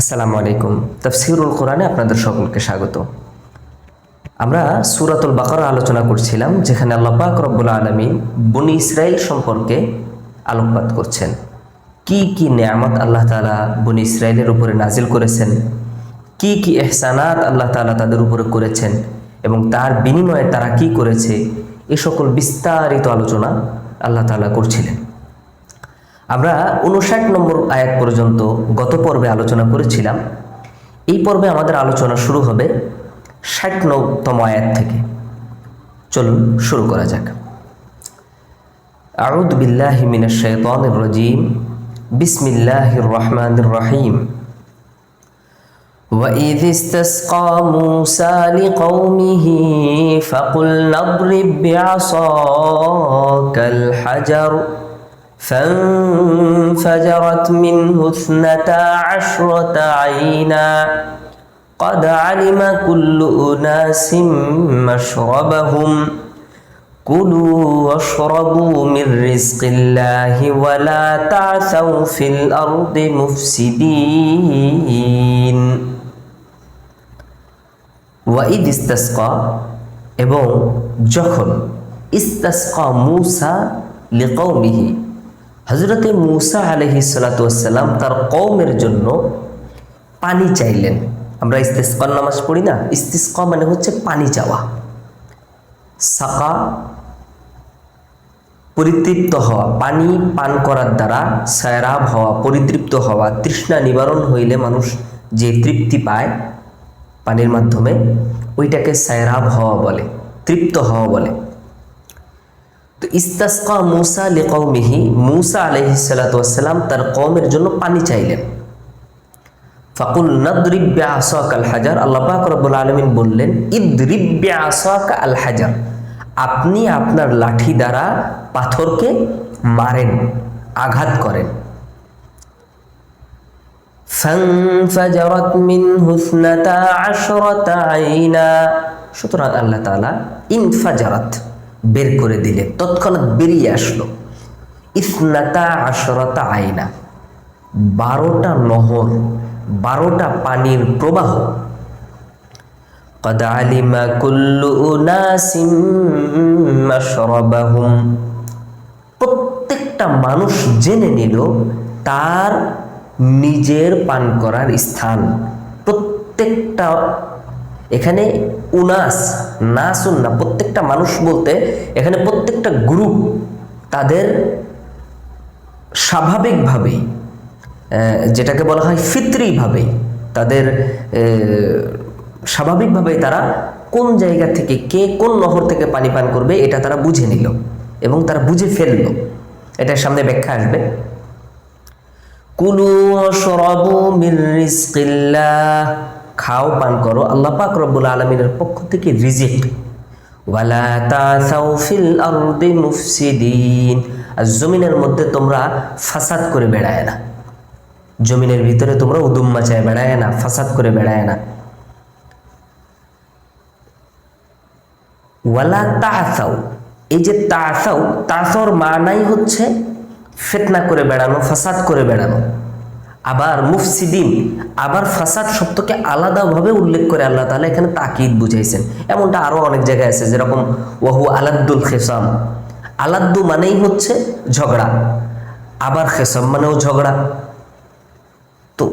আসসালামু আলাইকুম। তফসিরুল কোরআনে আপনাদের সকলকে স্বাগত। আমরা সুরাতুল বাকরা আলোচনা করছিলাম, যেখানে আল্লাহ পাক রব্বুল আলমী বনি ইসরায়েল সম্পর্কে আলোকপাত করছেন। কি কি নেয়ামত আল্লাহ তালা বনি ইসরায়েলের উপরে নাজিল করেছেন? কি কি এহসানাত আল্লাহ তালা তাদের উপরে করেছেন? এবং তার বিনিময়ে তারা কি করেছে? এ সকল বিস্তারিত আলোচনা আল্লাহ তালা করছিলেন। আমরা উনষাট নম্বর আয়াত পর্যন্ত গত পর্বে আলোচনা করেছিলাম এই পর্বে আমাদের আলোচনা শুরু হবে ষাট নতম আয়াত থেকে চলুন শুরু করা যাক আউদ বিল্লাহ মিনাশ শাইতানির রাজিম বিসমিল্লাহির রহমানির রহিম وإذ استسقى موسى لقومه فقلنا اضرب بعصاك الحجر فانفجرت منه اثنتا عشرة عينا قد علم كل أناس مشربهم كلوا واشربوا من رزق الله ولا تعثوا في الأرض مفسدين ওয়াইদ ইস্তাসকা এবং যখন ইস্তাসকা মুসা লিকৌমিহি হজরতে মুসা আলহি সালাতাম তার কৌমের জন্য পানি চাইলেন। আমরা ইস্তেস্কর নামাজ পড়ি না? ইস্তিস্কা মানে হচ্ছে পানি চাওয়া। সাকা, পরিতৃপ্ত হওয়া, পানি পান করার দ্বারা সায়রাব হওয়া, পরিতৃপ্ত হওয়া, তৃষ্ণা নিবারণ হইলে মানুষ যে তৃপ্তি পায় পানির মাধ্যমে, ওইটাকে সায়রাব হওয়া বলে, তৃপ্ত হওয়া বলে। তো ইস্তাসকা মুসা লিকৌমিহি মুসা আলহি সালাতাম তার কৌমের জন্য পানি চাইলেন ফাকুল নদ্রিব্যা আসাক আল হাজার আল্লাহ পাক রব্বুল আলমিন বললেন ইদ্রিব্যা আসাক আল হাজার আপনি আপনার লাঠি দ্বারা পাথরকে মারেন আঘাত করেন فانفجرت منه اثنتا عشرة عينا সুতরাং আল্লাহ তাআলা ইনফাজারাত বের করে দিলেন তৎক্ষণাৎ বেরিয়ে আসলো ইসনাতা আশরতা আইনা বারোটা নহর বারোটা পানির প্রবাহ قد علم كل أناس مشربهم প্রত্যেকটা মানুষ জেনে নিল তার নিজের পান করার স্থান প্রত্যেকটা এখানে উনাস, নাসুন না, প্রত্যেকটা মানুষ বলতে এখানে প্রত্যেকটা গ্রুপ তাদের স্বাভাবিকভাবেই যেটাকে বলা হয় ফিত্রিভাবেই তাদের স্বাভাবিকভাবেই তারা কোন জায়গা থেকে কে কোন নহর থেকে পানি পান করবে, এটা তারা বুঝে নিল এবং তারা বুঝে ফেলল। এটার সামনে ব্যাখ্যা আসবে। কুলু শরাবু মির রিজকিল্লাহ। খাও, পান করো, আল্লাহ পাক রব্বুল আলমিনের পক্ষ থেকে রিজিক। ওয়ালা তাসাউ আরদি মুফসিদিন। আর জমিনের মধ্যে তোমরা ফাসাদ করে বেড়ায় না। জমিনের ভিতরে তোমরা উদুম মাচায় বেড়ায় না, ফাসাদ করে বেড়ায় না। ওয়ালা তাসাউ, এই যে তাসাউ, তাসাউর মানাই হচ্ছে ফেতনা করে বেড়ানো, ফাসাদ করে বেড়ানো। আবার মুফসিদিন, আবার ফাসাদ শব্দকে আলাদাভাবে উল্লেখ করে আল্লাহ তালা এখানে তাকিদ বুঝাইছেন। এমনটা আরও অনেক জায়গায় আছে, যেরকম ওয়াহু আলাদ্দুল খেসাম। আলাদ্দু মানেই হচ্ছে ঝগড়া, আবার খেসাম মানেও ঝগড়া। তো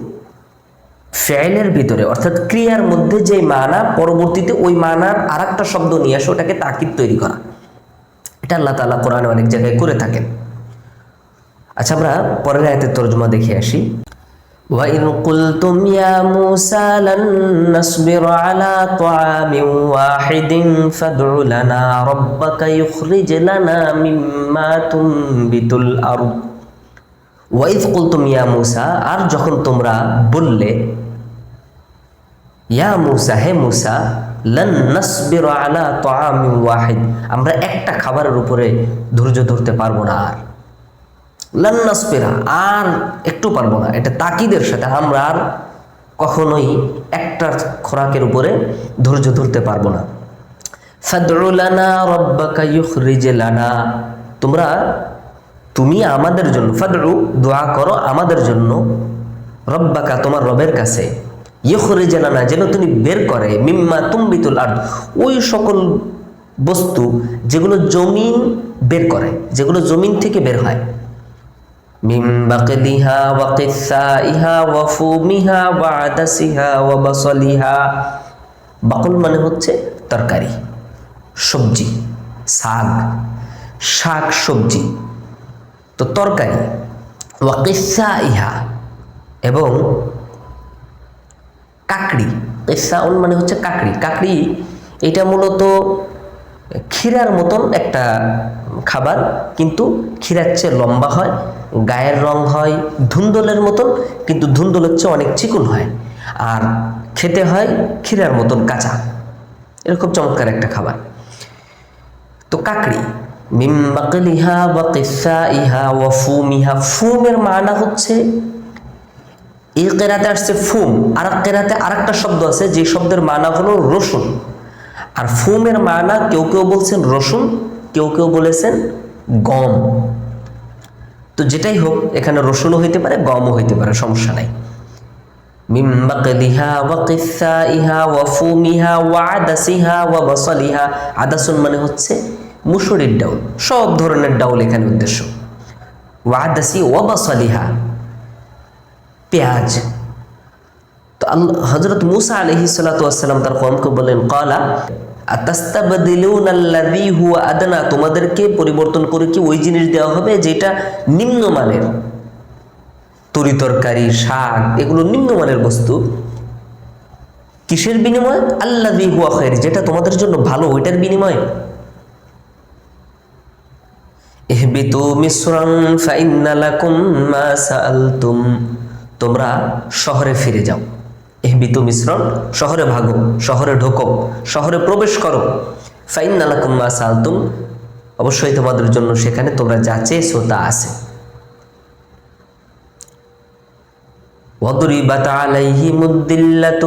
ফেলের ভিতরে, অর্থাৎ ক্রিয়ার মধ্যে যে মানা, পরবর্তীতে ওই মানার আর একটা শব্দ নিয়ে আসে ওটাকে তাকিদ তৈরি করা। এটা আল্লাহ তালা কোরআনে অনেক জায়গায় করে থাকেন। আচ্ছা আমরা পরের আয়তের তর্জমা দেখে আসি। وإذ قلتم يا موسى لن نصبر على طعام واحد فادع لنا ربك يخرج لنا مما تنبت الأرض ওয়াইদ কুলতুম ইয়া মুসা আর যখন তোমরা বললে ইয়া মুসা হে মুসা লন নসবির আলা তাআমি ওয়াহিদ আমরা একটা খাবারের উপরে ধৈর্য ধরতে পারবো না আর লন্নাসপেরা আর একটু পারব না। এটা তাকিদের সাথে আমরা আর কখনোই একটা খোরাকের উপরে ধৈর্য ধরতে পারব না। ফাদউলানা রব্বাকা ইউখরিজ লানা। তোমরা, তুমি আমাদের জন্য, ফাদউ, দোয়া করো আমাদের জন্য রব্বাকা তোমার রবের কাছে। ইয়খরে জানানা যেন তিনি বের করে, মিম্মা তুম্বিতুল আর ওই সকল বস্তু যেগুলো জমিন বের করে, যেগুলো জমিন থেকে বের হয়। ওয়া ফুমিহা ওয়া আদাসিহা ওয়া বাসলিহা। বাকল মানে হচ্ছে তরকারি, সবজি, শাক শাক, সবজি। তো তরকারি, ওয়া কিসাইহা এবং কাকড়ি। কিসাউন মানে হচ্ছে কাকড়ি। কাকড়ি, এটা মূলত ক্ষীরার মতন একটা খাবার, কিন্তু ক্ষীরার চেয়ে লম্বা হয়, গায়ের রং হয় ধুন্দলের মতন, কিন্তু ধুন্দলের চেয়ে অনেক চিকুন হয়। আর খেতে হয় ক্ষীরার মতন কাঁচা। এরকম চমৎকার একটা খাবার। তো কাকড়ি, মিম বাকলিহা বা কিসা ইহা ওয়া ফুমিহা, ফুমের মানা হচ্ছে এই কেরাতে আসছে ফুম আর কেরাতে আর একটা শব্দ আছে, যে শব্দের মানা হলো রসুন। আর ফুমের মানা কেউ কেউ বলছেন রসুন, কেউ কেউ বলেছেন গম। তো যেটাই হোক, এখানে রসুনও হইতে পারে, গমও হইতে পারে, সমস্যা নাই। মিম বাকলিহা ওয়া কিসাইহা ওয়া ফুমিহা ওয়া বাসলিহা। আদাসুন মানে হচ্ছে মুসুরির ডাউল, সব ধরনের ডাউল এখানে উদ্দেশ্য। ওয়া আদাসি ওয়া বাসলিহা। পেঁয়াজ। তো হজরত মুসা আলহি সালাতাম তার কমকে বলেন কলা আদনা? তোমাদেরকে পরিবর্তন করে কি ওই জিনিস দেওয়া হবে যেটা নিম্নমানের? তরি তরকারি, শাক, এগুলো নিম্নমানের বস্তু। কিসের বিনিময়? আল্লাহ হুয়া খৈর যেটা তোমাদের জন্য ভালো, ওইটার বিনিময়। তোমরা শহরে ফিরে যাও। ইহবিতু মিশ্রণ, শহরে ভাগো, শহরে ঢোকো, শহরে প্রবেশ করো। ফাইন্না লাকুম মা সাআলতুম অবশ্যই তোমাদের জন্য সেখানে তোমরা যা চেয়েছো তা আছে।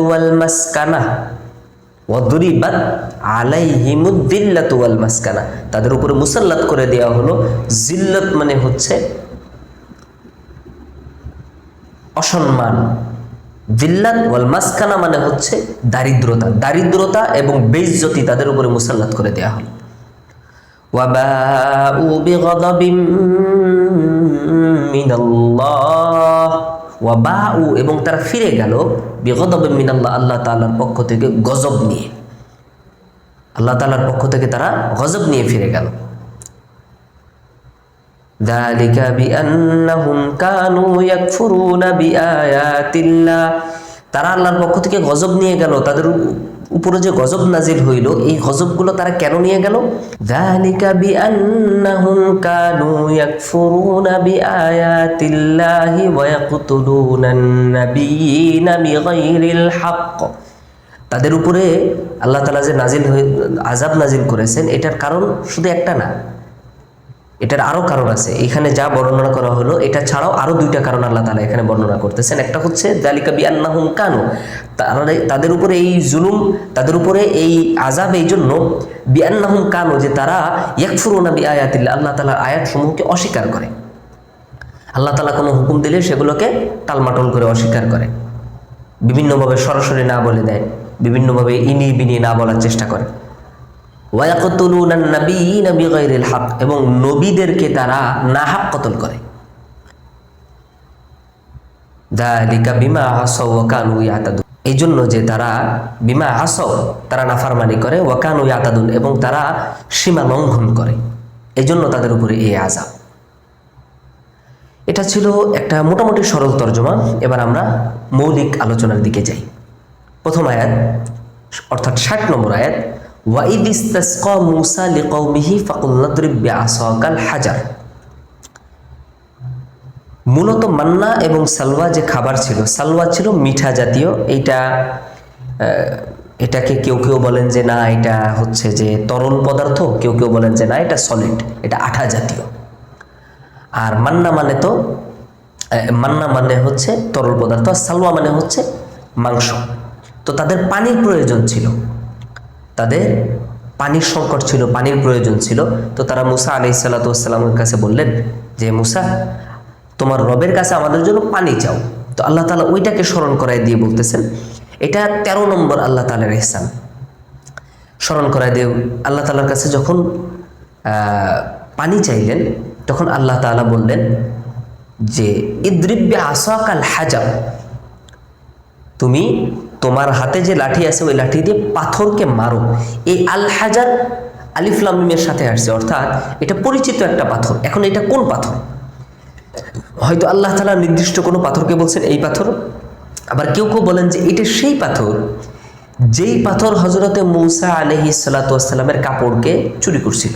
ওয়াল মাসকানা আলাইহিমুদ্দিল্লাতু ওয়াল মাসকানা। তাদের উপরে মুসাল্লাত করে দেওয়া হলো। জিল্লত মানে হচ্ছে অসম্মান। জিল্লাত ওয়াল মাসকানা মানে হচ্ছে দারিদ্রতা। দারিদ্রতা এবং বেইজ্জতি তাদের উপরে মুসাল্লাত করে দেওয়া হলো। ওয়াবাউ বিগদাবিম মিনাল্লাহ। ওয়াবাউ এবং তারা ফিরে গেল বিগদাবিম মিনাল্লাহ, আল্লাহ তাআলার পক্ষ থেকে গজব নিয়ে। আল্লাহ তাআলার পক্ষ থেকে তারা গজব নিয়ে ফিরে গেল। ذلك بأنهم كانوا يكفرون بآيات الله তারা আল্লাহর পক্ষ থেকে গজব নিয়ে গেল তাদের উপরে যে গজব নাজিল হইল এই গজবগুলো তারা কেন নিয়ে গেল ذلك بأنهم كانوا يكفرون بآيات الله ويقتلون النبيين بغير الحق তাদের উপরে আল্লাহ তাআলা যে নাজিল হয়ে আজাব নাজিল করেছেন এটার কারণ শুধু একটা না এটার আরও কারণ আছে। এখানে যা বর্ণনা করা হলো, এটা ছাড়াও আরও দুইটা কারণ আল্লাহ তালা এখানে বর্ণনা করতেছেন। একটা হচ্ছে দালিকা বিআন্নাহুম কানু। তারা তাদের উপরে এই জুলুম, তাদের উপরে এই আজাব এই জন্য বিআন্নাহুম কানু, যে তারা ইয়াকফুরুনা বি আয়াতিল্লাহ আল্লাহ তালার আয়াতসমূহকে অস্বীকার করে। আল্লাহ তালা কোনো হুকুম দিলে সেগুলোকে টালমাটল করে অস্বীকার করে। বিভিন্নভাবে সরাসরি না বলে দেয়, বিভিন্নভাবে ইনি বিনি না বলার চেষ্টা করে। হক, এবং নবীদেরকে তারা নাহাক কতল করে। বিমা হাসও কানু ইয়াতাদু এই জন্য যে তারা বিমা হাসও তারা নাফারমানি করে ওয়াকানু ইয়াতাদুন, এবং তারা সীমা লঙ্ঘন করে। এই জন্য তাদের উপরে এই আজাব এটা ছিল একটা মোটামুটি সরল তর্জমা। এবার আমরা মৌলিক আলোচনার দিকে যাই। প্রথম আয়াত, অর্থাৎ ষাট নম্বর আয়াত ওয়াইদ ইস্তাসকা মুসা লিকৌমিহি ফাকুল্লাদ্রিব বিআসাকাল হাজার মূলত মান্না এবং সালওয়া যে খাবার ছিল, সালওয়া ছিল মিঠা জাতীয়। এইটা এটাকে কেউ কেউ বলেন যে না, এটা হচ্ছে যে তরল পদার্থ। কেউ কেউ বলেন যে না, এটা সলিড এটা আঠা জাতীয়। আর মান্না মানে তো মান্না মানে হচ্ছে তরল পদার্থ, আর সালওয়া মানে হচ্ছে মাংস। তো তাদের পানির প্রয়োজন ছিল। তাদের পানির সংকট ছিল, পানির প্রয়োজন ছিল। তো তারা মুসা আলি সাল্লাতামের কাছে বললেন যে, মুসা, তোমার রবের কাছে আমাদের জন্য পানি চাও। তো আল্লাহ তালা ওইটাকে স্মরণ করাই দিয়ে বলতেছেন, এটা তেরো নম্বর আল্লাহ তালার এহসান স্মরণ করাই দিয়ে আল্লাহ তালার কাছে যখন পানি চাইলেন, তখন আল্লাহ তাআলা বললেন যে ইদ্রিব্বে আসাকাল হাজার, তুমি তোমার হাতে যে লাঠি আছে, ওই লাঠি দিয়ে পাথরকে মারো। এই আল হাজার আলিফলামিমের সাথে আসছে, অর্থাৎ এটা পরিচিত একটা পাথর। এখন এটা কোন পাথর? হয়তো আল্লাহ তালা নির্দিষ্ট কোনো পাথরকে বলছেন এই পাথর। আবার কেউ কেউ বলেন যে এটা সেই পাথর, যেই পাথর হজরতে মৌসা আলহি সালাতামের কাপড়কে চুরি করছিল।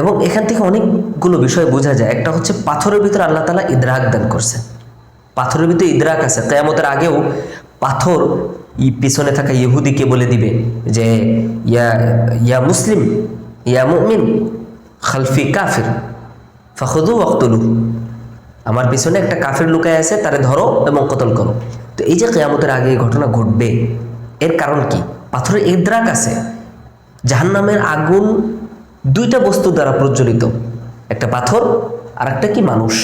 এবং এখান থেকে অনেকগুলো বিষয় বোঝা যায়। একটা হচ্ছে পাথরের ভিতরে আল্লাহ তালা ইদরাক দান করছেন। পাথরের ভিতরে ইদরাক আছে। কেয়ামতের আগেও পাথর ই পিছনে থাকা ইহুদিকে বলে দিবে যে, ইয়া ইয়া মুসলিম, ইয়া মুমিন, খালফি কাফির ফাখুদু ওয়াক্তুলু। আমার পিছনে একটা কাফের লুকায় আছে, তারে ধরো এবং কতল করো। তো এই যে কেয়ামতের আগে এই ঘটনা ঘটবে, এর কারণ কি? পাথরের ইদ্রাক আছে। জাহান্নামের আগুন দুইটা বস্তু দ্বারা প্রজ্বলিত। একটা পাথর আর একটা কি? মানুষ।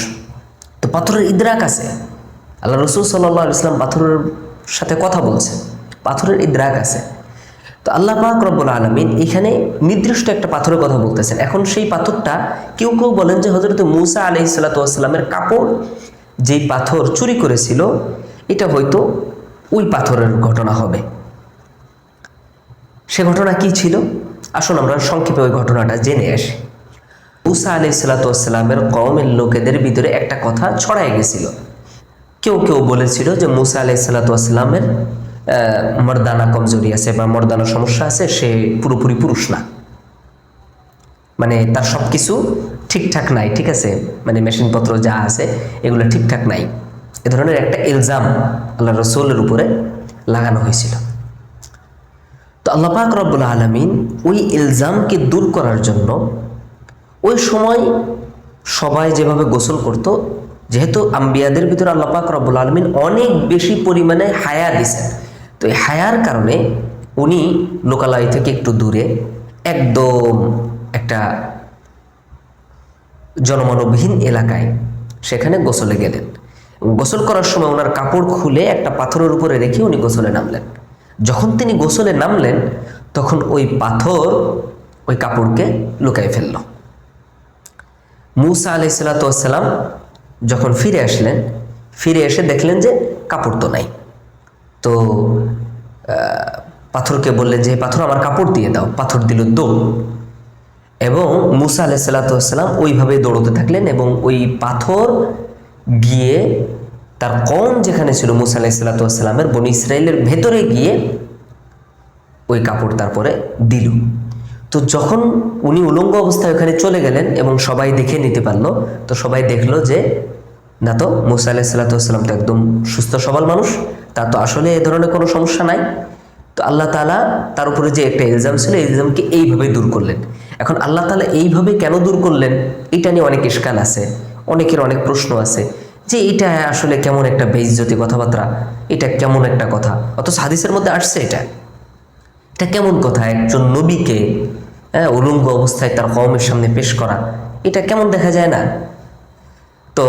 তো পাথরের ইদ্রাক আছে। আল্লাহ রসুল সাল্লাহ ইসলাম পাথরের সাথে কথা বলছে পাথরের ইদ্রাক আছে। তো আল্লাহ পাক আলমিন এখানে নির্দিষ্ট একটা পাথরের কথা বলতেছেন। এখন সেই পাথরটা কেউ কেউ বলেন যে হজরত মুসা আলহি সাল্লাতামের কাপড় যেই পাথর চুরি করেছিল, এটা হয়তো ওই পাথরের ঘটনা হবে। সে ঘটনা কি ছিল? আসুন আমরা সংক্ষেপে ওই ঘটনাটা জেনে আসি। মুসা আলি সাল্লাতামের কমের লোকেদের ভিতরে একটা কথা ছড়াই গেছিল। কেউ কেউ বলেছিল যে মুসা আলি সাল্লাতামের মর্দানা কমজোরি আছে বা মর্দানা সমস্যা আছে, সে পুরোপুরি পুরুষ না। মানে তার সব কিছু ঠিকঠাক নাই, ঠিক আছে? মানে মেশিনপত্র যা আছে, এগুলো ঠিকঠাক নাই। এ ধরনের একটা ইলজাম আল্লাহ রসুলের উপরে লাগানো হয়েছিল। তো আল্লাহ পাক রব্বুল আলমিন ওই ইলজামকে দূর করার জন্য ওই সময় সবাই যেভাবে গোসল করত যেহেতু আম্বিয়াদের ভিতরে আল্লাহ পাক রব্বুল আলমিন অনেক বেশি পরিমাণে হায়া দিছেন। তো এই হায়ার কারণে উনি লোকালয় থেকে একটু দূরে একদম একটা জনমানবহীন এলাকায় সেখানে গোসলে গেলেন। গোসল করার সময় ওনার কাপড় খুলে একটা পাথরের উপরে রেখে উনি গোসলে নামলেন। যখন তিনি গোসলে নামলেন, তখন ওই পাথর ওই কাপড়কে লুকাই ফেলল। মুসা আলাই সাল্লাতাম যখন ফিরে আসলেন, ফিরে এসে দেখলেন যে কাপড় তো নাই। তো পাথরকে বললেন যে পাথর, আমার কাপড় দিয়ে দাও, পাথর দিল দৌড় এবং মুসা আলাই সাল্লাতাম ওইভাবে দৌড়তে থাকলেন এবং ওই পাথর গিয়ে তার কম যেখানে ছিল মুসা আলাই সাল্লাতামের বনি ইসরায়েলের ভেতরে গিয়ে ওই কাপড় তারপরে দিল। তো যখন উনি উলঙ্গ অবস্থায় ওখানে চলে গেলেন এবং সবাই দেখে নিতে পারল, তো সবাই দেখল যে, না তো, মুসা আলাহ সাল্লাতাম তো একদম সুস্থ সবল মানুষ তার তো আসলে এ ধরনের কোনো সমস্যা নাই। তো আল্লাহ তালা তার উপরে যে একটা এলজাম ছিল এলজামকে এইভাবে দূর করলেন। এখন আল্লাহ তালা এইভাবে কেন দূর করলেন, এটা নিয়ে অনেক ইস্কাল আছে, অনেকের অনেক প্রশ্ন আছে, যে এটা আসলে কেমন একটা বেইজ্জতি কথাবার্তা, এটা কেমন একটা কথা? অথচ হাদিসের মধ্যে আসছে এটা। এটা কেমন কথা? একজন নবীকে হ্যাঁ উলঙ্গ অবস্থায় তার কওমের সামনে পেশ করা, এটা কেমন দেখা যায় না? তো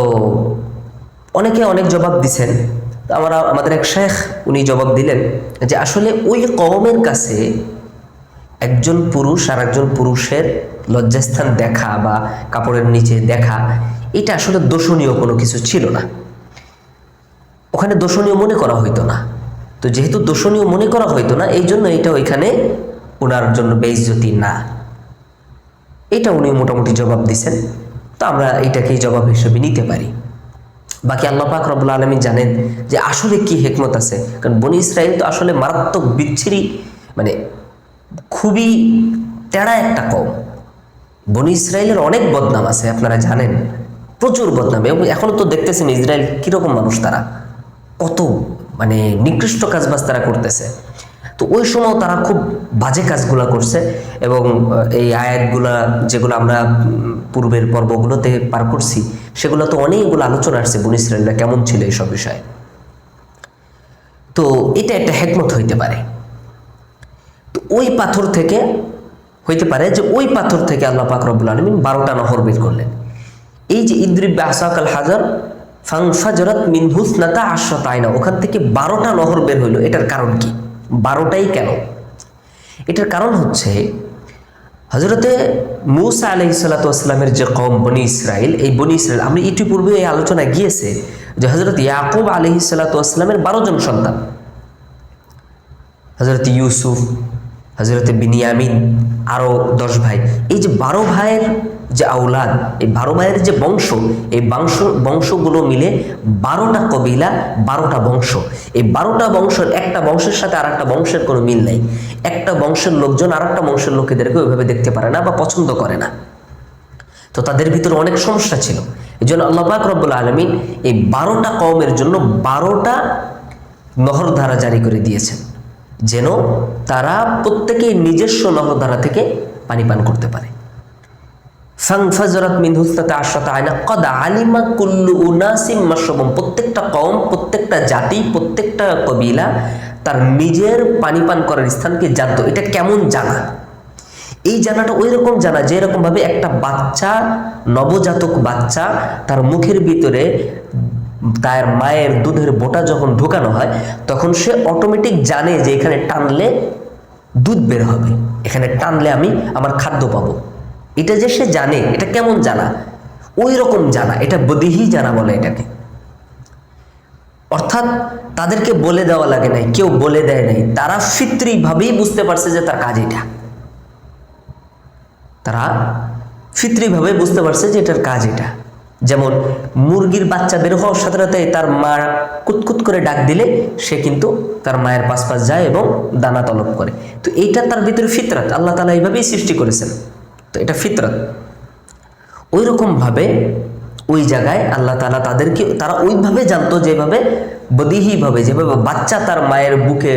অনেকে অনেক জবাব দিছেন। আমরা, আমাদের এক শেখ, উনি জবাব দিলেন যে আসলে ওই কওমের কাছে একজন পুরুষ আর একজন পুরুষের লজ্জাস্থান দেখা বা কাপড়ের নিচে দেখা, এটা আসলে দোষণীয় কোনো কিছু ছিল না। ওখানে দোষণীয় মনে করা হইতো না। তো যেহেতু দোষণীয় মনে করা হইতো না এই জন্য এটা ওইখানে ওনার জন্য বেইজ্জতি না। এটা উনি মোটামুটি জবাব দিছেন। তো আমরা এটাকেই জবাব হিসেবে নিতে পারি। বাকি আল্লাহ পাক রব্বুল আলমী জানেন যে আসলে কি হেকমত আছে। কারণ বনি ইসরায়েল তো আসলে মারাত্মক বিচ্ছিরি মানে খুবই তেড়া একটা কম বনি ইসরায়েলের অনেক বদনাম আছে, আপনারা জানেন। প্রচুর বদনাম। এবং এখনও তো দেখতেছেন ইসরায়েল কীরকম মানুষ তারা। কত মানে নিকৃষ্ট কাজবাজ তারা করতেছে। তো ওই সময় তারা খুব বাজে কাজগুলা করছে এবং এই আয়াতগুলা যেগুলো আমরা পূর্বের পর্বগুলোতে পার করছি, সেগুলো তো অনেকগুলো আলোচনা আসছে বনি ইসরায়েলরা কেমন ছিল এইসব বিষয়ে। তো এটা একটা হেকমত হইতে পারে। তো ওই পাথর থেকে হইতে পারে যে ওই পাথর থেকে আল্লাহ পাক রব্বুল আলমিন বারোটা নহর বের করলেন। এই যে ইদ্রিব আসাকাল হাজার ফাংফাজরাত মিন হুসনাতা আশরাত আয়না ওখান থেকে বারোটা নহর বের হইল। এটার কারণ কি? বারোটাই কেন? এটার কারণ হচ্ছে হজরতে মৌসা আলহি সালাতামের যে কম বনি ইসরায়েল এই বনি ইসরায়েল আমি ইতিপূর্বে এই আলোচনা গিয়েছে যে হজরত ইয়াকুব আলহি সালাতামের বারো জন সন্তান। হজরত ইউসুফ হজরত বিনিয়ামিন আরও দশ ভাই। এই যে বারো ভাইয়ের যে আউলাদ এই বারো ভাইয়ের যে বংশ, এই বংশ, বংশগুলো মিলে বারোটা কবিলা, বারোটা বংশ। এই বারোটা বংশের একটা বংশের সাথে আর একটা বংশের কোনো মিল নেই। একটা বংশের লোকজন আর একটা বংশের লোকেদেরকে ওইভাবে দেখতে পারে না বা পছন্দ করে না। তো তাদের ভিতরে অনেক সমস্যা ছিল। এই জন্য আল্লাহ পাক রব্বুল আলমিন এই বারোটা কমের জন্য বারোটা নহরধারা জারি করে দিয়েছেন। যেন তারা প্রত্যেকেই নিজস্ব নহরধারা থেকে পানি পান করতে পারে। ফাংফাজরাত মিন হুসনাতে আশরাত আয়না কদ আলিমা কুল্লু উনাসিম প্রত্যেকটা কওম, প্রত্যেকটা জাতি, প্রত্যেকটা কবিলা তার নিজের পানি পান করার স্থানকে জানতো। এটা কেমন জানা? এই জানাটা ওই রকম জানা যে এরকমভাবে একটা বাচ্চা, নবজাতক বাচ্চা তার মুখের ভিতরে তার মায়ের দুধের বোটা যখন ঢোকানো হয়, তখন সে অটোমেটিক জানে যে এখানে টানলে দুধ বের হবে। এখানে টানলে আমি আমার খাদ্য পাবো। এটা যে সে জানে, এটা কেমন জানা? ওই রকম জানা, এটা বদিহি জানা বলে এটাকে। অর্থাৎ তাদেরকে বলে দেওয়া লাগে নাই, কেউ বলে দেয় নাই। তারা ফিত্রিভাবেই বুঝতে পারছে যে তার কাজ এটা। তারা ফিত্রিভাবে বুঝতে পারছে যে এটার কাজ এটা। যেমন মুরগির বাচ্চা বের হওয়ার সাথে সাথে তার মা কুতকুত করে ডাক দিলে সে কিন্তু তার মায়ের পাশ পাশ যায় এবং দানা তলব করে। তো এইটা তার ভিতরে ফিতরাত। আল্লাহ তালা এইভাবেই সৃষ্টি করেছেন। তো এটা ফিতরাত। ওই রকমভাবে ওই জায়গায় আল্লাহ তালা তাদেরকে, তারা ওইভাবে জানতো যেভাবে বদিহিভাবে, যেভাবে বাচ্চা তার মায়ের বুকে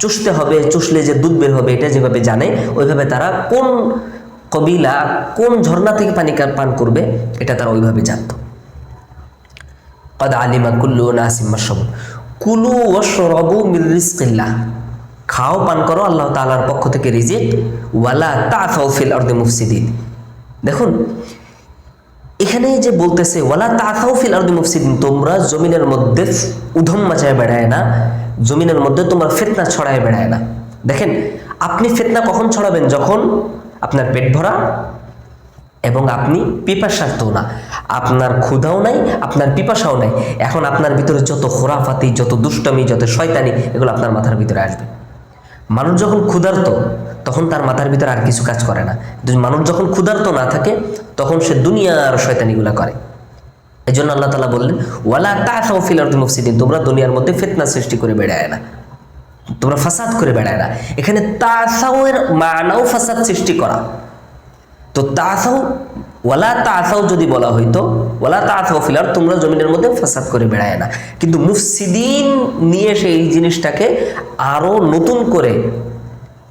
চুষতে হবে, চুষলে যে দুধ বের হবে, এটা যেভাবে জানে, ওইভাবে তারা কোন কবিলা কোন ঝর্ণা থেকে পানি পান করবে, এটা তারা ওইভাবে জানতো। কদ আলিমা কুল্লু নাসিম মাসব কুলু ওয়াশরাবু মির রিজকিল্লাহ। খাও, পান করো, আল্লাহ তাআলার পক্ষ থেকে রিজিক। ওয়ালা তাফাউ ফিল আরদি মুফসিদিন। দেখুন, এখানে যে বলতেছে, ওয়ালা তাফাউ ফিল আরদি মুফসিদিন, তোমরা জমিনের মধ্যে উধম মাচায় বেড়ায় না। জমিনের মধ্যে তোমরা ফিতনা ছড়ায় বেড়ায় না। দেখেন, আপনি ফেতনা কখন ছড়াবেন? যখন আপনার পেট ভরা এবং আপনি পিপাসার্থ না। আপনার ক্ষুধাও নাই, আপনার পিপাসাও নাই। এখন আপনার ভিতরে যত খোরাফাতি, যত দুষ্টমি, যত শয়তানি, এগুলো আপনার মাথার ভিতরে আসবে। মানুষ যখন ক্ষুধার্ত, তখন তার মাথার ভিতরে আর কিছু কাজ করে না। মানুষ যখন ক্ষুধার্ত না থাকে, তখন সে দুনিয়ার শয়তানিগুলা করে। এই জন্য আল্লাহ তালা বললেন, ওয়ালা তাফাউ ফিল মুফসিদিন তোমরা দুনিয়ার মধ্যে ফিতনা সৃষ্টি করে বেড়ায় না। তোমরা ফাসাদ করে বেড়ায় না। এখানে তাসাউয়ের মানাও ফাসাদ সৃষ্টি করা। তো তাসাউ, ওয়ালা তাসাউ যদি বলা হইতো, ওয়ালা তাসাউ ফিলার তোমরা জমিনের মধ্যে ফাসাদ করে বেড়ায় না। কিন্তু মুফসিদিন নিয়ে এসে এই জিনিসটাকে আরও নতুন করে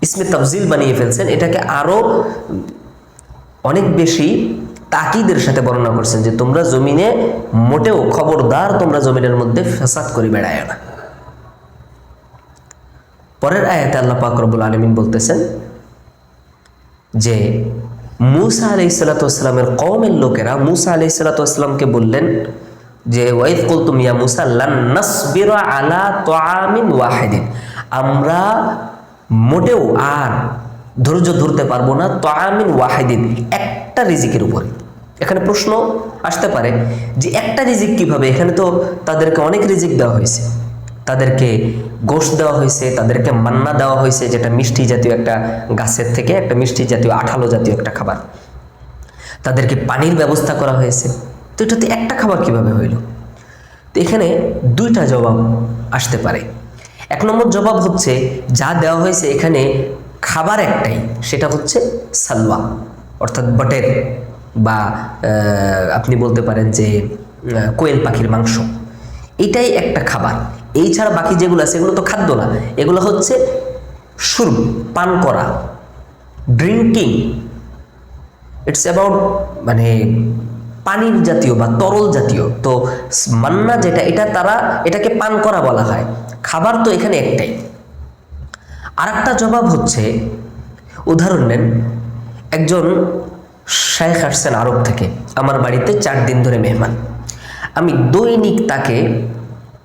ইসমে তাফজিল বানিয়ে ফেলছেন। এটাকে আরও অনেক বেশি তাকিদের সাথে বর্ণনা করছেন যে তোমরা জমিনে মোটেও খবরদার তোমরা জমিনের মধ্যে ফাসাদ করে বেড়ায় না। পরের আয়াতে আল্লাহ পাক রব্বুল আলমিন বলতেছেন যে মুসা আলি সাল্লাতামের কওমের লোকেরা মুসা আলি সাল্লাতামকে বললেন যে ওয়াইফ মুসা লান আলা তাআমিন ওয়াহিদিন। আমরা মোটেও আর ধৈর্য ধরতে পারব না তাআমিন ওয়াহিদিন, একটা রিজিকের উপরে। এখানে প্রশ্ন আসতে পারে যে, একটা রিজিক কীভাবে? এখানে তো তাদেরকে অনেক রিজিক দেওয়া হয়েছে। তাদেরকে গোশ দেওয়া হয়েছে, তাদেরকে মান্না দেওয়া হয়েছে, যেটা মিষ্টি জাতীয় একটা গাছের থেকে একটা মিষ্টি জাতীয় আঠালো জাতীয় একটা খাবার। তাদেরকে পানির ব্যবস্থা করা হয়েছে। তো এটাতে একটা খাবার কীভাবে হইল? তো এখানে দুইটা জবাব আসতে পারে। এক নম্বর জবাব হচ্ছে, যা দেওয়া হয়েছে এখানে খাবার একটাই, সেটা হচ্ছে সালওয়া, অর্থাৎ বটের বা আপনি বলতে পারেন যে কোয়েল পাখির মাংস। এটাই একটা খাবার। এই ছাড়া বাকি যেগুলো আছে, এগুলো তো খাদ্য না। এগুলো হচ্ছে সুর পান করা ড্রিঙ্কিং ইটস অ্যাবাউট মানে পানির জাতীয় বা তরল জাতীয়। তো মান্না যেটা, এটা তারা এটাকে পান করা বলা হয়। খাবার তো এখানে একটাই। আর একটা জবাব হচ্ছে, উদাহরণ নেন, একজন শেখ আসছেন আরব থেকে, আমার বাড়িতে চার দিন ধরে মেহমান। আমি দৈনিক তাকে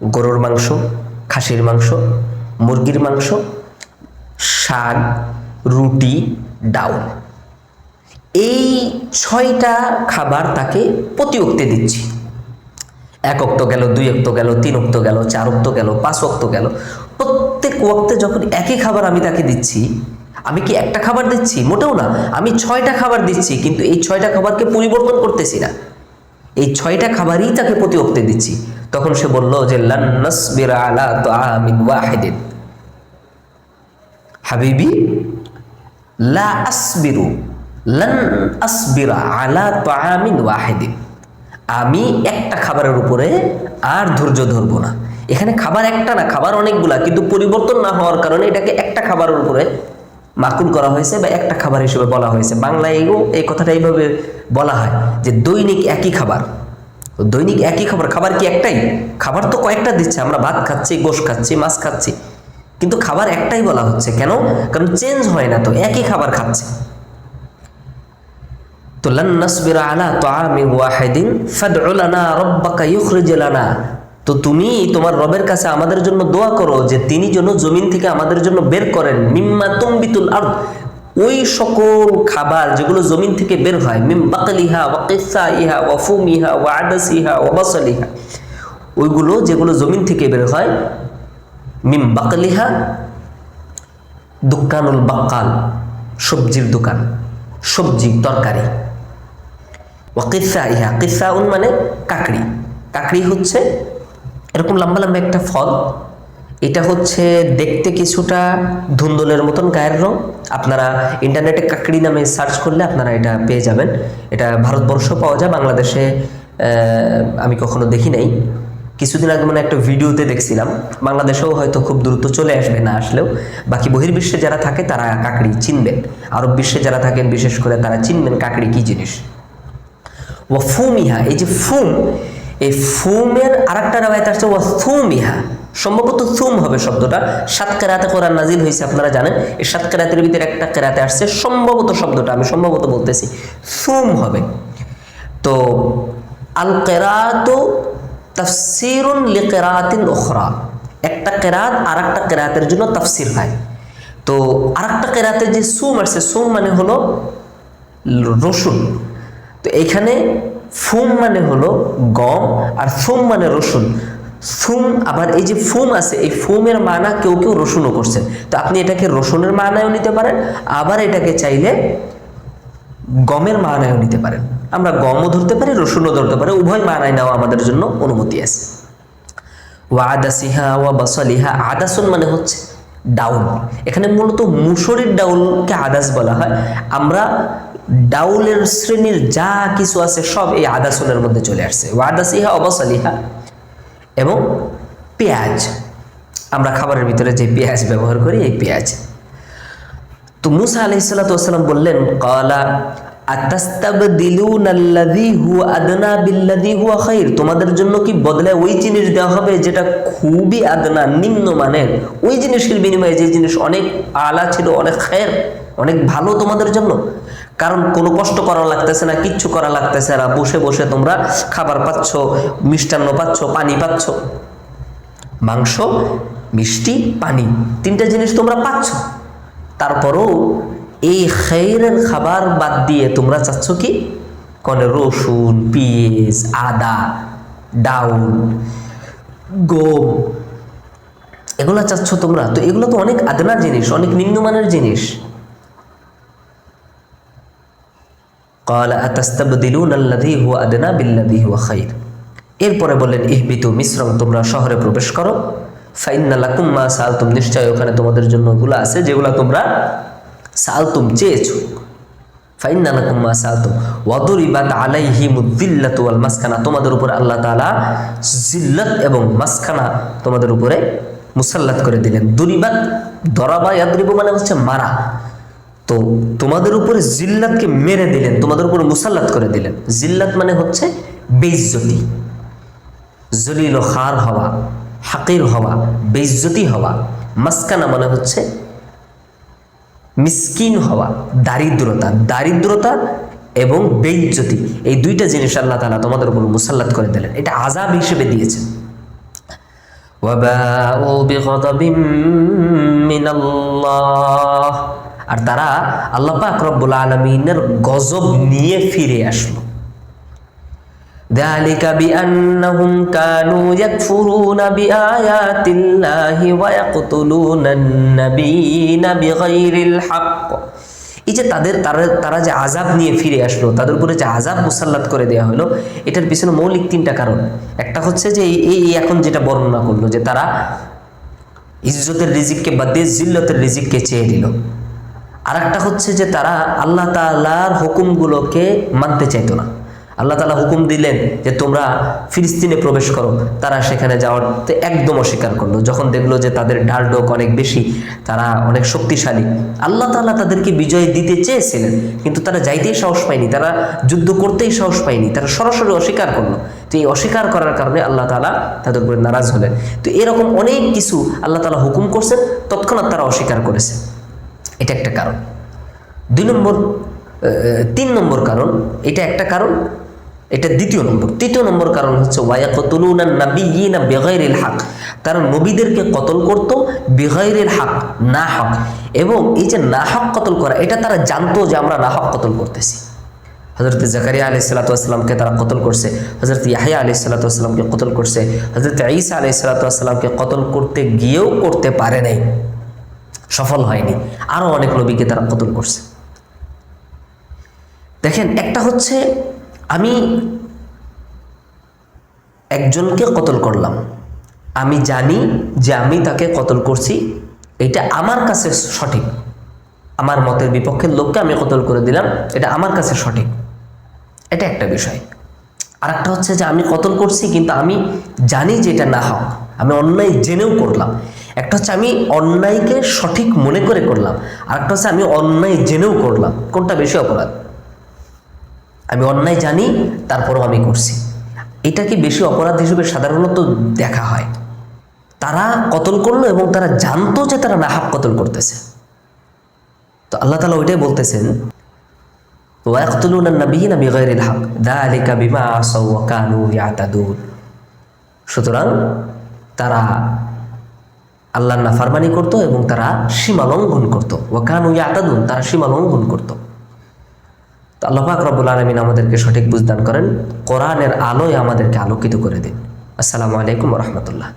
গরুর মাংস, খাসির মাংস, মুরগির মাংস, শাক, রুটি, ডাউল। এই ছয়টা খাবার তাকে প্রতি অক্তে দিচ্ছি। এক অক্ত গেল, দুই অক্ত গেল, তিন অক্ত গেল, চার অক্ত গেল, পাঁচ অক্ত গেল। প্রত্যেক ওক্তে যখন একই খাবার আমি তাকে দিচ্ছি, আমি কি একটা খাবার দিচ্ছি? মোটেও না। আমি ছয়টা খাবার দিচ্ছি, কিন্তু এই ছয়টা খাবারকে পরিবর্তন করতেছি না। এই ছয়টা খাবারই তাকে প্রতি অক্তে দিচ্ছি। তখন সে বলল যে হাবিবি, লা আমি একটা খাবারের উপরে আর ধৈর্য ধরবো না। এখানে খাবার একটা না, খাবার অনেকগুলা, কিন্তু পরিবর্তন না হওয়ার কারণে এটাকে একটা খাবারের উপরে মাকুল করা হয়েছে বা একটা খাবার হিসেবে বলা হয়েছে। বাংলায় এই কথাটা এইভাবে বলা হয় যে দৈনিক একই খাবার। দৈনিক একই খাবার খাবার কি একটাই? খাবার তো কয়েকটা দিচ্ছে, আমরা ভাত খাচ্ছি, গোশ খাচ্ছি, মাছ খাচ্ছি। কিন্তু খাবার একটাই বলা হচ্ছে। কেন? কারণ চেঞ্জ হয় না তো, একই খাবার খাচ্ছে। তো লান নাসবিরা আলা তাআমিন ওয়াহিদিন ফাদউ লানা রাব্বাকা ইখরিজ লানা। তো তুমি তোমার রবের কাছে আমাদের জন্য দোয়া করো যে তিনি যেন জমিন থেকে আমাদের জন্য বের করেন। মিম্মা তুমবিতুল আরদ। ওই সকল খাবার যেগুলো জমিন থেকে বের হয়, মিম বাকলিহা ওয়া কিসাইহা ওয়া ফুমিহা ওয়া আদাসিহা ওয়া বাসলিহা। ওইগুলো যেগুলো জমিন থেকে বের হয়, মিম বাকলিহা, দোকানুল বাক্কাল, সবজির দোকান, সবজি তরকারি। ও কিসা ইহা কিসা উন মানে কাকড়ি। কাকড়ি হচ্ছে এরকম লম্বা লম্বা একটা ফল। এটা হচ্ছে দেখতে কিছুটা ধুন্দলের মতন, গায়ের রং। আপনারা ইন্টারনেটে কাকড়ি নামে সার্চ করলে আপনারা এটা পেয়ে যাবেন। এটা ভারতবর্ষ পাওয়া যায়, বাংলাদেশে আমি কখনো দেখি নাই। কিছুদিন আগে মানে একটা ভিডিওতে দেখছিলাম, বাংলাদেশেও হয়তো খুব দ্রুত চলে আসবে, না আসলেও। বাকি বহির্বিশ্বে যারা থাকে তারা কাকড়ি চিনবেন আরব বিশ্বে যারা থাকেন, বিশেষ করে তারা চিনবেন কাকড়ি কি জিনিস। ও ফুমিহা এই যে ফুম এই ফুমের আর একটা রাবায়ত আসছে ও ফুমিহা সম্ভবত সুম হবে শব্দটা। সাত কেরাতে কোরআন নাজিল হয়েছে, আপনারা জানেন। এই সাত কেরাতের ভিতরে একটা কেরাতে আসছে, সম্ভবত শব্দটা, আমি সম্ভবত বলতেছি, সুম হবে। তো, আল কেরাত তাফসিরুন লি কেরাতিন ওখরা একটা কেরাত আর একটা কেরাতের জন্য তাফসির হয়। তো আর একটা কেরাতে যে সুম আসছে, সুম মানে হলো রসুন। তো এখানে ফুম মানে হলো গম আর ফুম মানে রসুন। ফুম, আবার এই যে ফুম আছে, এই ফুমের মানা কেউ কেউ রসুনও করছে। তো আপনি এটাকে রসুনের মানায়ও নিতে পারেন, আবার এটাকে চাইলে গমের মানায়ও নিতে পারেন। আমরা গমও ধরতে পারি, রসুনও ধরতে পারি, উভয় মানায় নেওয়া আমাদের জন্য অনুমতি আছে। ওয়া আদাসিহা ওয়া বাসালিহা, আদাসুন মানে হচ্ছে ডাউল। এখানে মূলত মুসরির ডাউলকে আদাস বলা হয়। আমরা ডাউলের শ্রেণির যা কিছু আছে সব এই আদাসনের মধ্যে চলে আসছে। ওয়া আদাসিহা অবাসালিহা এবং পেঁয়াজ। আমরা খাবারের ভিতরে যে পেঁয়াজ ব্যবহার করি, এই পেঁয়াজ। তো মুসা আলহিসাল্লাম বললেন, কলা তোমাদের জন্য কি বদলে ওই জিনিস দেওয়া হবে যেটা খুবই আদনা, নিম্ন মানের? ওই জিনিসের বিনিময়ে যে জিনিস অনেক আলা ছিল, অনেক খায়ের, অনেক ভালো তোমাদের জন্য। কারণ কোনো কষ্ট করা লাগতেছে না, কিচ্ছু করা লাগতেছে না। বসে বসে তোমরা খাবার পাচ্ছ, মিষ্টান্ন পাচ্ছ, পানি পাচ্ছ। মাংস, মিষ্টি, পানি, তিনটা জিনিস তোমরা পাচ্ছ। তারপরও এই খেরের খাবার বাদ দিয়ে তোমরা চাচ্ছ কি কনে রসুন পেঁয়াজ আদা ডাউল গম এগুলো চাচ্ছ তোমরা তো এগুলো তো অনেক আদনা জিনিস অনেক নিম্নমানের জিনিস قال أتستبدلون الذي هو أدنى بالذي هو خير এরপরে বললেন ইহবিতু মিশ্রম তোমরা শহরে প্রবেশ করো ফাইন্না লাকুম মা সালতুম নিশ্চয় ওখানে তোমাদের জন্য ওগুলো আছে যেগুলো তোমরা সালতুম, চেয়েছো। ফাইন্না লাকুম মা সালতুম। ওয়াদুরিবাত আলাইহিমুদ্দিল্লাতু ওয়াল মাসখানা। তোমাদের উপরে আল্লাহ তাআলা জিল্লাত এবং মাসখানা তোমাদের উপরে মুসাল্লাত করে দিলেন। দুরিবাত দরাবা ইয়াদরিবু মানে হচ্ছে মারা। তো তোমাদের উপরে জিল্লাতকে মেরে দিলেন, তোমাদের উপরে মুসাল্লাত করে দিলেন। জিল্লাত মানে হচ্ছে বেইজ্জতি। জলিল হার হওয়া, হাকির হওয়া, বেইজ্জতি হওয়া। মাসকানা মানে হচ্ছে মিসকিন হওয়া, দারিদ্রতা দারিদ্রতা এবং বেইজ্জতি, এই দুইটা জিনিস আল্লাহ তালা তোমাদের উপর মুসাল্লাত করে দিলেন। এটা আজাব হিসেবে দিয়েছেন। আর তারা আল্লাহ পাক রব্বুল আলমিনের গজব নিয়ে ফিরে আসলো। ذلك بأنهم كانوا يكفرون بآيات الله ويقتلون النبيين بغير الحق এই যে তাদের তারা তারা যে আজাব নিয়ে ফিরে আসলো তাদের উপরে যে আজাব মুসাল্লাত করে দেওয়া হলো এটার পিছনে মৌলিক তিনটা কারণ একটা হচ্ছে যে এই এই এখন যেটা বর্ণনা করলো যে তারা ইজ্জতের রিজিককে বাদ দিয়ে জিল্লতের রিজিককে চেয়ে দিল আর একটা হচ্ছে যে তারা আল্লাহ তাআলার হুকুমগুলোকে মানতে চাইতো না আল্লাহ তাআলা হুকুম দিলেন যে তোমরা ফিলিস্তিনে প্রবেশ করো। তারা সেখানে যাওয়ার একদম অস্বীকার করল। যখন দেখল যে তাদের ঢালডোক অনেক বেশি, তারা অনেক শক্তিশালী। আল্লাহ তাআলা তাদেরকে বিজয় দিতে চেয়েছিলেন, কিন্তু তারা যাইতেই সাহস পায়নি। তারা যুদ্ধ করতেই সাহস পায়নি। তারা সরাসরি অস্বীকার করল। তো এই অস্বীকার করার কারণে আল্লাহ তালা তাদের উপরে নারাজ হলেন। তো এরকম অনেক কিছু আল্লাহ তাআলা হুকুম করছেন, তৎক্ষণাৎ তারা অস্বীকার করেছে। এটা একটা কারণ। দুই নম্বর তিন নম্বর কারণ, এটা একটা কারণ এটা দ্বিতীয় নম্বর। তৃতীয় নম্বর কারণ হচ্ছে ওয়ায়াকতুলুনা নাবিয়িনা বিগাইরিল হক। তারা নবীদেরকে কতল করত? বিগাইরিল হক, না হক। এবং এই যে না হক কতল করা, এটা তারা জানতো যে আমরা না হক কতল করতেছি। হজরত জাকারিয়া আলি সাল্লাতামকে তারা কতল করছে? হজরত ইয়াহিয়া আলি সাল্লাতামকে কতল করছে? হজরত ঈসা আলি সাল্লাতামকে কতল করতে গিয়েও করতে পারে নাই। সফল হয়নি। আরও অনেক নবীকে তারা কতল করছে। দেখেন, একটা হচ্ছে আমি একজনকে কতল করলাম? আমি জানি যে আমি তাকে কতল করছি, এটা আমার কাছে সঠিক। আমার মতের বিপক্ষের লোককে আমি কতল করে দিলাম, এটা আমার কাছে সঠিক। এটা একটা বিষয়। আর একটা হচ্ছে যে আমি কতল করছি, কিন্তু আমি জানি যে এটা না হোক। আমি অন্যায় জেনেও করলাম। একটা হচ্ছে আমি অন্যায়কে সঠিক মনে করে করলাম। আর একটা হচ্ছে আমি অন্যায় জেনেও করলাম। কোনটা বেশি অপরাধ? আমি অন্যায় জানি, তারপরও আমি করছি। এটাকে বেশি অপরাধ হিসেবে সাধারণত দেখা হয়। তারা কতল করল এবং তারা জানতো যে তারা নাহাব কতল করতেছে। তো আল্লাহ তালা ওইটাই বলতেছেন সুতরাং তারা আল্লাহ নাফারমানি করত এবং তারা সীমা লঙ্ঘন করতো। ওয়াকানু ইয়াতাদুন, তারা সীমা লঙ্ঘন করতো। তো আল্লাহাক রব্বুল আলমিন আমাদেরকে সঠিক বুঝদান করেন। কোরআনের আলোয় আমাদেরকে আলোকিত করে দিন। আসসালামু আলাইকুম রহমতুল্লাহ।